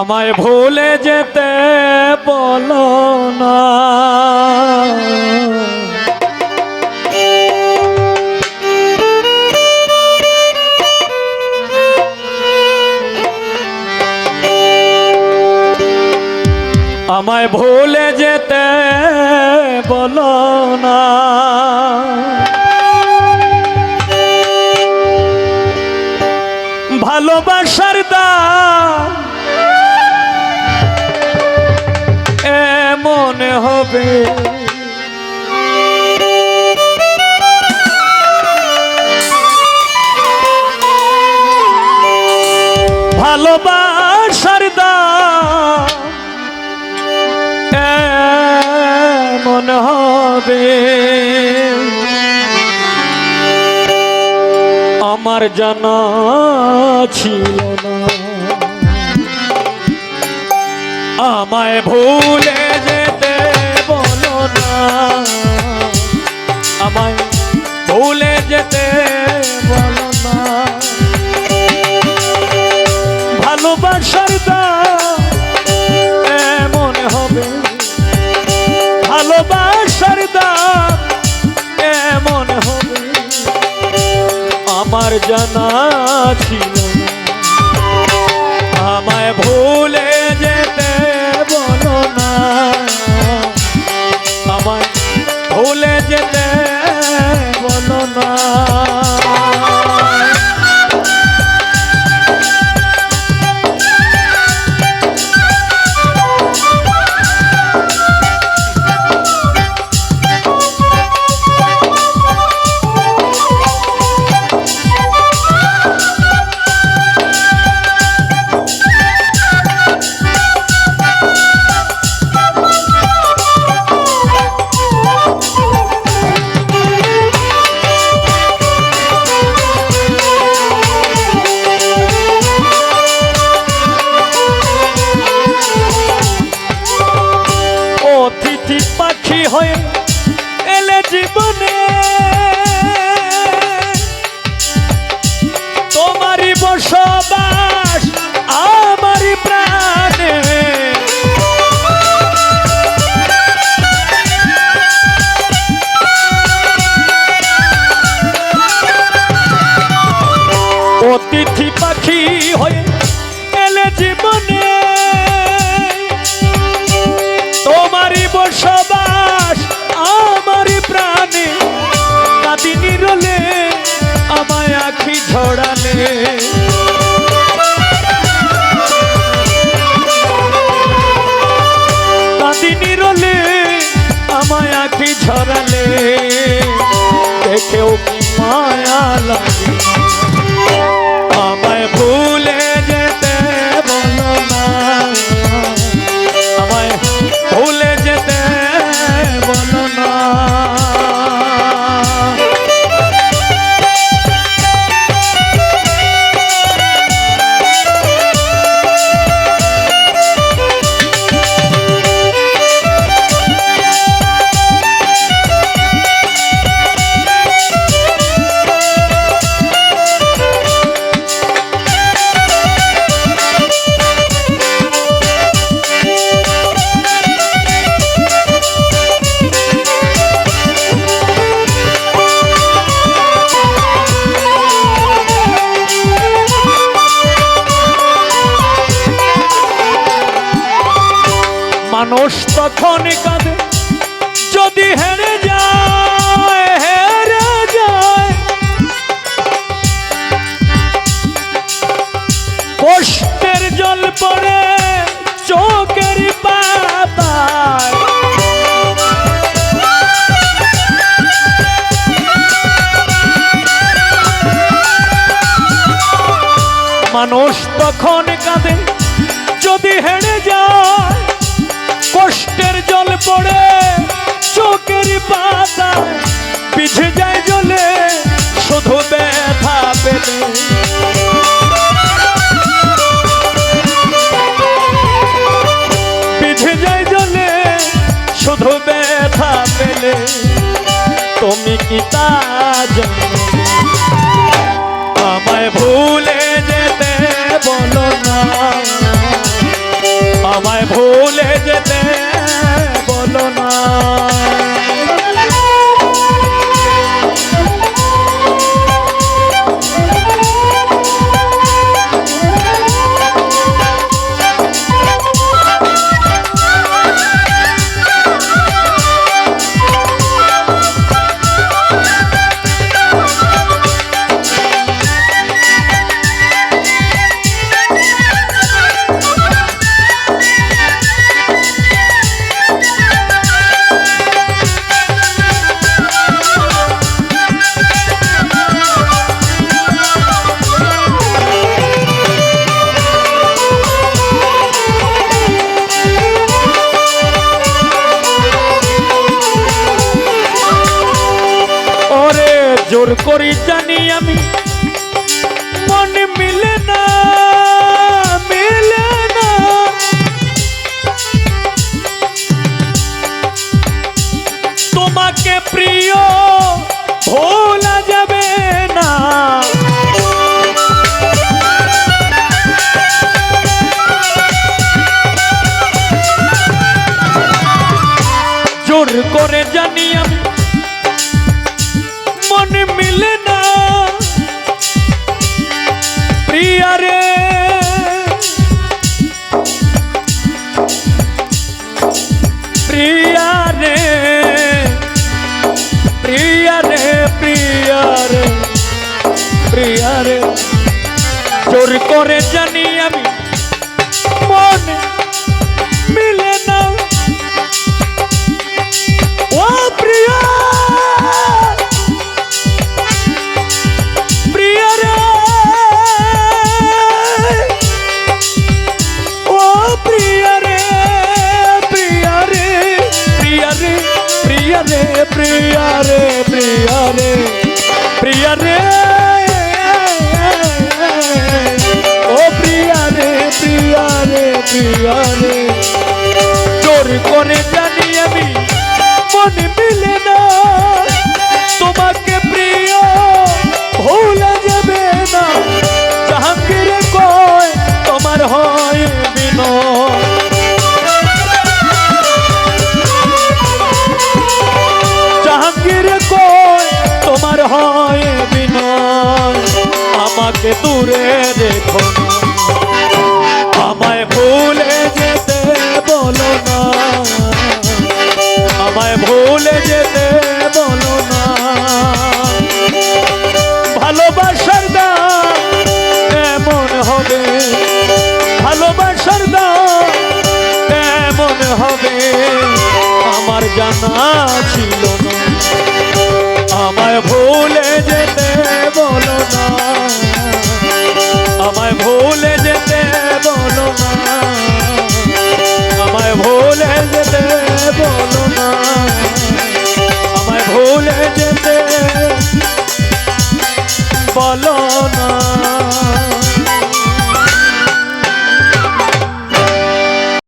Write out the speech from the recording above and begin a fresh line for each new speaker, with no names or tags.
আমায় ভুলে যেতে বলো না। আমায় ভুলে যেতে বলো না। ভালোবাসার দাম এমন হবে। ভালোবাসার এমন হবে? আমার জানা ছিল না। আমায় ভুলে ভালোবাসার দাম এমন হবে। ভালোবাসার দাম এমন হবে। আমার জানা ছিল অতিথি পাখি হয়ে এলে জীবনে। তোমারই বসবাস Kill. মানুষ তখন কাঁদে। যদি হেরে যায় হেরে যায়। কষ্টের জল পড়ে চোখের পাতায়। মানুষ তখন কাঁদে, যদি হেরে যায় কষ্টের জল পড়ে, চোখের পাতা পিছে যায় জলে, শুধু ব্যথা পেলে। পিছে যায় জলে, শুধু ব্যথা পেলে। তুমি কি তা আমায় ভুলে আমায় ভুলে যেতে বলো না। জোর করি জানি আমি। মন মিলে না মিলে না। তোমাকে প্রিয় ভোলা যাবে না। জোর করে জানি আমি করে জানি বলো না। ভালোবাসার দাম তেমন হবে? ভালোবাসার দাম তেমন হবে? আমার জানা ছিল না। আমায় ভুলে যেতে বলো না।